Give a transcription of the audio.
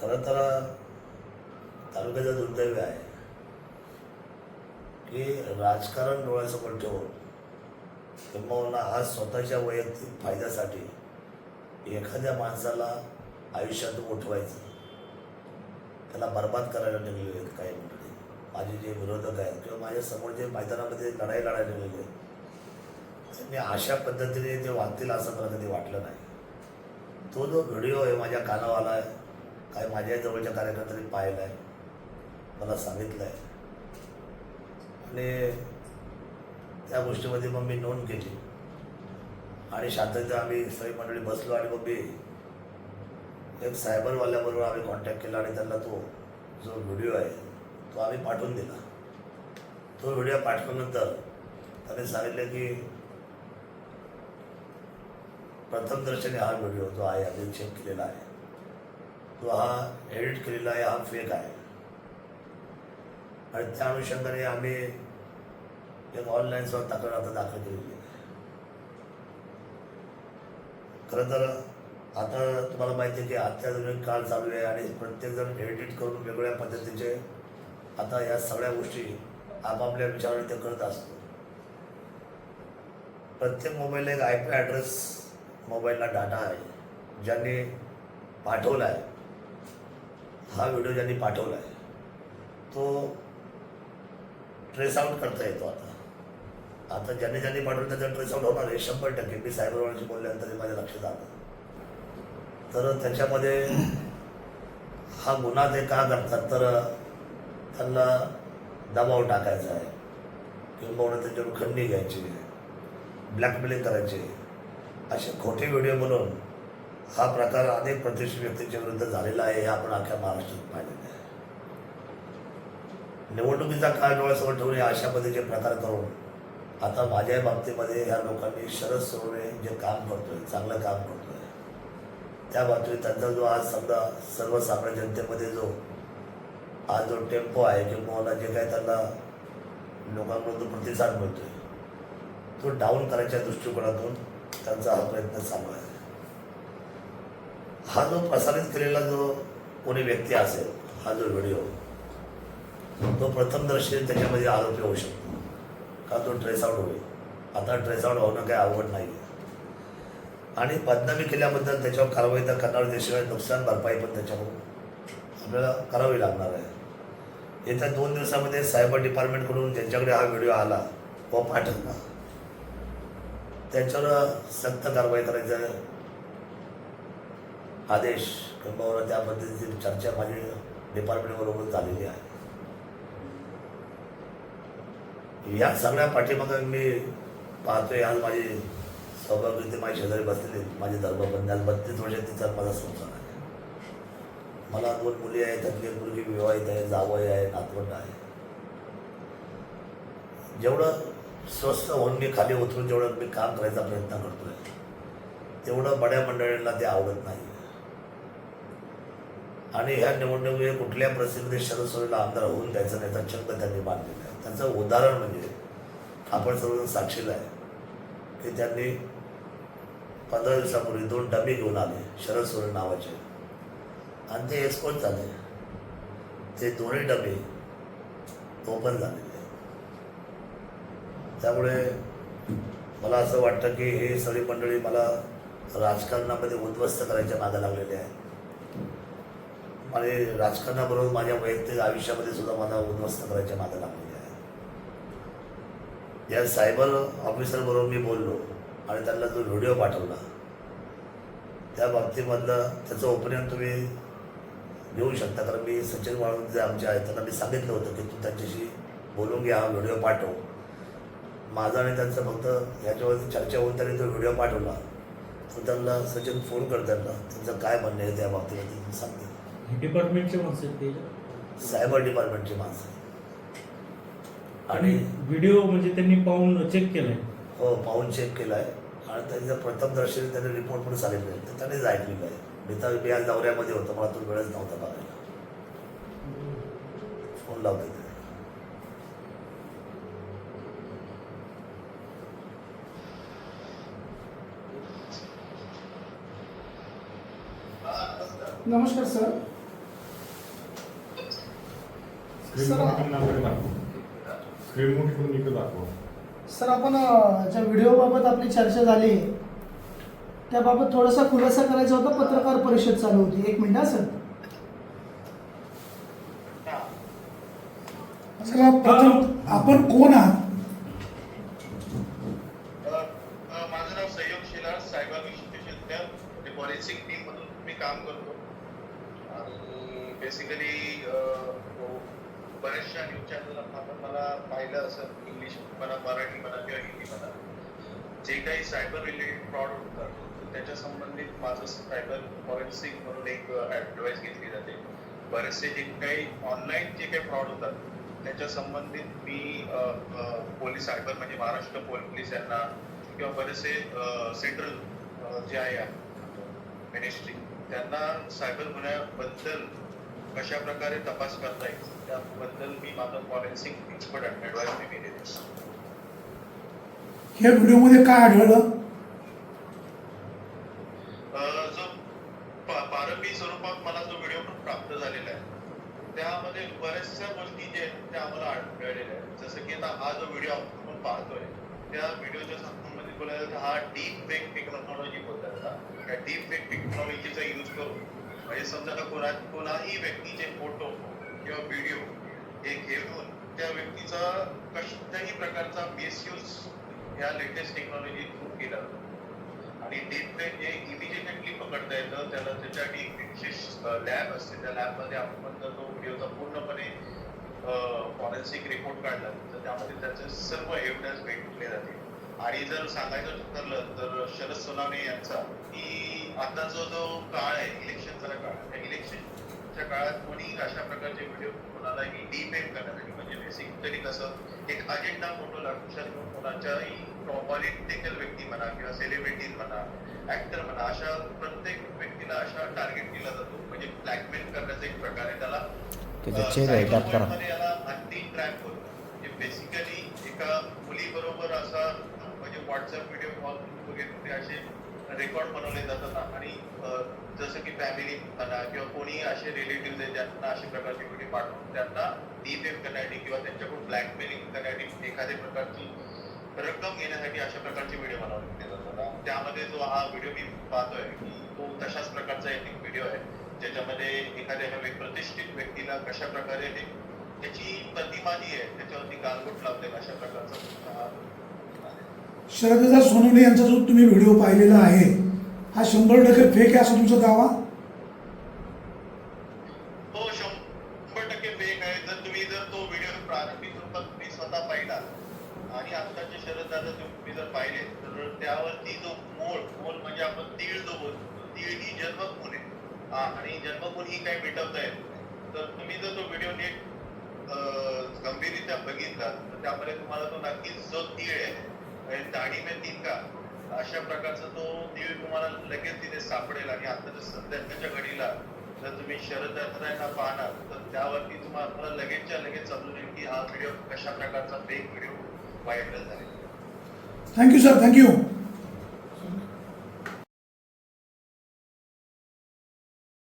खरं तर तालुक्याचं दुर्दैव आहे की राजकारण डोळ्यासमोर ठेवून किंबहुना आज स्वतःच्या वैयक्तिक फायद्यासाठी एखाद्या माणसाला आयुष्यात उठवायचं. त्याला बर्बाद करायला निघलेले आहेत काही मंडळी. माझे जे विरोधक आहेत किंवा माझ्यासमोर जे मैदानामध्ये लढाई लढायला निघलेले आहेत त्यांनी अशा पद्धतीने ते वागतील असं मला कधी वाटलं नाही. तो जो व्हिडिओ आहे माझ्या कानावाला आहे काय माझ्या जवळच्या कार्यकर्त्यांनी पाहिला आहे मला सांगितलं आहे आणि त्या गोष्टीमध्ये मग मी नोंद केली. आणि शांततेत आम्ही सगळी मंडळी बसलो आणि मग मी एक सायबरवाल्याबरोबर आम्ही कॉन्टॅक्ट केला आणि त्यांना तो जो व्हिडिओ आहे तो आम्ही पाठवून दिला. तो व्हिडिओ पाठवल्यानंतर त्याने सांगितलं की प्रथमदर्शनी हा व्हिडिओ जो आहे आम्ही चेक केलेला आहे. तो हा एडिट केलेला आहे हा फेक आहे. आणि त्या अनुषंगाने आम्ही एक ऑनलाईन सुद्धा तक्रार आता दाखल केलेली आहे. खरं तर आता तुम्हाला माहिती आहे की अत्याधुनिक काळ चालू आहे आणि प्रत्येकजण एडिट करून वेगवेगळ्या पद्धतीचे आता या सगळ्या गोष्टी आपापल्या विचाराने ते करत असतो प्रत्येक मोबाईलला एक आय पी ॲड्रेस मोबाईलला डाटा आहे ज्यांनी पाठवला आहे हा व्हिडिओ ज्यांनी पाठवला आहे तो ट्रेस आउट करता येतो आता. आता ज्यांनी ज्यांनी पाठवलं त्याचा ट्रेस आउट होणार आहे. शंभर टक्के. मी सायबरवाल्याशी बोलल्यानंतर माझ्या लक्षात आलं. तर त्याच्यामध्ये हा गुन्हा ते का करतात तर त्यांना दबाव टाकायचा आहे. किंवा त्याच्यावर खंडी घ्यायची ब्लॅकमेलिंग करायची. असे खोटे व्हिडिओ बनवून हा प्रकार अनेक प्रतिष्ठित व्यक्तींच्या विरुद्ध झालेला आहे हे आपण अख्ख्या महाराष्ट्रात पाहिलेलं आहे. निवडणुकीचा काळ डोळ्यासमोर ठेवून अशा पद्धतीचे प्रकार करून आता माझ्या बाबतीमध्ये ह्या लोकांनी शरद सोडणे जे काम करतोय चांगलं काम करतोय त्या बाबतीत त्यांचा जो आज समजा सर्वसामान्य जनतेमध्ये जो आज जो टेम्पो आहे किंवा जे काही त्यांना लोकांकडून प्रतिसाद मिळतोय तो डाऊन करायच्या दृष्टिकोनातून त्यांचा हा प्रयत्न चालू आहे. हा जो प्रसारित केलेला जो कोणी व्यक्ती असेल हा जो व्हिडिओ तो प्रथमदर्शी त्याच्यामध्ये आरोपी होऊ शकतो. का तो ट्रेसआउट होईल? आता ट्रेसआउट होणं काही अवघड नाही आहे आणि बदनामी केल्याबद्दल त्याच्यावर कारवाई तर करणार त्याशिवाय नुकसान भरपाई पण त्याच्याकडून आपल्याला करावी लागणार आहे. येत्या दोन दिवसामध्ये सायबर डिपार्टमेंटकडून ज्यांच्याकडे हा व्हिडिओ आला व पाठवला त्यांच्यावर सक्त कारवाई करायचं आदेश किंवा त्या पद्धतीची चर्चा माझी डिपार्टमेंटबरोबर झालेली आहे. या सगळ्या पाठीमागं मी पाहतोय आज माझी सौभाग्य ते माझी शेजारी बसलेली माझे धर्मबंध आज बत्तीस वर्ष तिचा माझा संसार आहे. मला दोन मुली आहेत त्यातली एक मुलगी विवाहित आहे जावई आहे नातवंड आहे. जेवढं स्वस्त होऊन मी खाली उतरून जेवढं मी काम करायचा प्रयत्न करतोय तेवढं बड्या मंडळींना ते आवडत नाही. आणि ह्या निवडणुकीमध्ये कुठल्या परिस्थितीमध्ये शरद सोयीला आमदार होऊन त्याचा नेता छंद त्यांनी मानलेला आहे. त्याचं उदाहरण म्हणजे आपण सर्वजण साक्षीला आहे. की त्यांनी पंधरा दिवसापूर्वी दोन डबे घेऊन आले शरद सोरेन नावाचे. आणि ते एक्सपोर्ट झाले. ते दोन्ही डबे ओपन झालेले त्यामुळे मला असं वाटतं की हे सगळी मंडळी मला राजकारणामध्ये उद्ध्वस्त करायच्या मागे लागलेले आहे आणि राजकारणाबरोबर माझ्या वैयक्तिक आयुष्यामध्ये सुद्धा मला उद्ध्वस्त करायच्या मागे लागलेल्या आहे या सायबर ऑफिसरबरोबर मी बोललो आणि त्यांना जो व्हिडिओ पाठवला त्या बाबतीमधलं त्याचं ओपिनियन तुम्ही घेऊ शकता. कारण मी सचिन वाळून जे आमचे आहेत त्यांना मी सांगितलं होतं की तू त्यांच्याशी बोलून घ्या हा व्हिडिओ पाठव. माझा आणि त्यांचं फक्त ह्याच्यावरती चर्चा होऊन त्यांनी तो व्हिडिओ पाठवला. तर त्यांना सचिन फोन कर त्यांना त्यांचं काय म्हणणं आहे त्या बाबतीमध्ये सांगते. डिपार्टमेंटचे माणसं आहेत ते. सायबर डिपार्टमेंटची माणसं आणि आणि व्हिडिओ म्हणजे त्यांनी पाहून चेक केलाय. हो पाहून चेक केला आहे आणि त्यांचं प्रथम दर्शनी त्यांनी रिपोर्ट पण सांगितले. तर त्यांनीच ऐकलेलं आहे. मी तर मी आज दौऱ्यामध्ये होतो. मला तो वेळच नव्हता बघायला. फोन लावते ते नमस्कार सर. सर आपण ज्या व्हिडिओबाबत आपली चर्चा झाली त्याबाबत थोडासा खुलासा करायचा होता. पत्रकार परिषद चालू होती. एक मिनिट सर. प्रथम आपण कोण आहात? माझं नाव सह्योग शिलार म्हणजे फॉरेन्सिक टीम मधून मी काम करतो. आणि बेसिकली बऱ्याचशा न्यूज चॅनल आपण मला पाहिलं असं इंग्लिश म्हणा मराठी म्हणा किंवा हिंदी म्हणा. जे काही सायबर रिलेटेड फ्रॉड होतात त्याच्या संबंधित माझं सायबर फॉरेन्सिक म्हणून एक ॲडवाईस घेतली जाते. बरेचसे जे काही ऑनलाईन जे काही फ्रॉड होतात त्याच्या संबंधित मी पोलीस सायबर म्हणजे महाराष्ट्र पोलीस यांना किंवा बरेचसे सेंट्रल जे आहे मिनिस्ट्री त्यांना सायबर गुन्ह्याबद्दल कशा प्रकारे तपास करता येईल त्याबद्दल मी माझं फॉरेन्सिक एक्सपर्ट ऍडवाइस मी दिलेली या व्हिडिओमध्ये काय आढळलं? जो पा- पारंबी स्वरूपात मला जो व्हिडिओ प्राप्त झालेला आहे त्यामध्ये बऱ्याचशा गोष्टी जे आहेत त्या आम्हाला आढळलेल्या आहेत. जसं की आता हा जो व्हिडिओ आपण पाहतोय त्या व्हिडिओच्या संबंधित बोलायला हा डीप फेक टेक्नॉलॉजी बोलतात. त्या डीप फेक टेक्नॉलॉजीचा यूज करून म्हणजे समजा कोणा कोणाही व्यक्तीचे फोटो किंवा व्हिडिओ हे घेऊन त्या व्यक्तीचा कशाही प्रकारचा मिसयूज ह्या लेटेस्ट टेक्नॉलॉजी थ्रू केला. जातो. आणि डीप फेक हे इमिजिएटली पकडता येतं. त्याला त्याच्यासाठी एक विशेष लॅब असते. त्या लॅबमध्ये आपण जर तो व्हिडिओचा पूर्णपणे फॉरेन्सिक रिपोर्ट काढला तर त्यामध्ये त्याचे सर्व एव्हिडन्स भेटले जाते. आणि जर सांगायचं ठरलं तर शरद सोनावणे यांचा की आता जो जो काळ आहे इलेक्शनचा काळ त्या इलेक्शनच्या काळात कोणी अशा प्रकारचे व्हिडिओ कोणालाही डिफेम करण्यासाठी म्हणजे बेसिकली कसं एक अजेंडा फोटो लक्षात घेऊन कोणाच्याही पॉलिटिकल व्यक्ती म्हणा किंवा सेलिब्रिटीज म्हणा ऍक्टर म्हणा अशा प्रत्येक व्यक्तीला अशा टार्गेट केला जातो. म्हणजे ब्लॅकमेल करण्याचा एक प्रकार आहे. त्याला याला ट्रॅप होतं. म्हणजे बेसिकली एका मुलीबरोबर असा म्हणजे व्हॉट्सअप व्हिडिओ कॉल वगैरे असे रेकॉर्ड बनवले जातात. आणि जसं की फॅमिली म्हणा किंवा कोणी असे रिलेटिव्ह आहेत ज्यांना अशा प्रकारचे व्हिडिओ पाठवून त्यांना डिफेम करण्यासाठी किंवा त्यांच्याकडून ब्लॅकमेलिंग करण्यासाठी एखाद्या प्रकारची रक्कम घेण्यासाठी अशा प्रकारचे व्हिडिओ बनवले जातात. त्यामध्ये जो हा व्हिडिओ मी पाहतोय की तो तशाच प्रकारचा एक व्हिडिओ आहे ज्याच्यामध्ये एखाद्या प्रतिष्ठित व्यक्तीला कशा प्रकारे त्याची प्रतिमा जी आहे त्याच्यावरती गालबोट लावते अशा प्रकारचा हा शरददा सोनवणे यांचा जो तुम्ही व्हिडिओ पाहिलेला आहे हा शंभर टक्के फेक आहे असा तुमचा दावा हो? शंभर टक्के फेक आहे. जर तुम्ही जर तो व्हिडिओ प्रारंभिक स्वरूपात तुम्ही स्वतः पाहिला आणि आत्ताचे शरद तुम्ही जर पाहिले तर त्यावरती जो मूळ मूळ म्हणजे आपण तीळ जो बोलतो तीळ ही जन्मखून आहे. आणि जन्मखून ही काही मिटवता येत तर तुम्ही जर तो व्हिडिओ नीट अं, गंभीररित्या बघितला तर त्यामध्ये तुम्हाला तो नक्कीच जो तीळ आहे म्हणजे दाढी में तीन का? अशा प्रकारचा तो तीळ तुम्हाला लगेच तिथे सापडेल आणि आताच्या सध्याच्या घडीला जर तुम्ही शरद यांना पाहणार तर त्यावरती तुम्हाला लगेचच्या लगेच समजून येईल की हा व्हिडिओ कशा प्रकारचा फेक व्हिडिओ व्हायरल झाला thank you sir thank you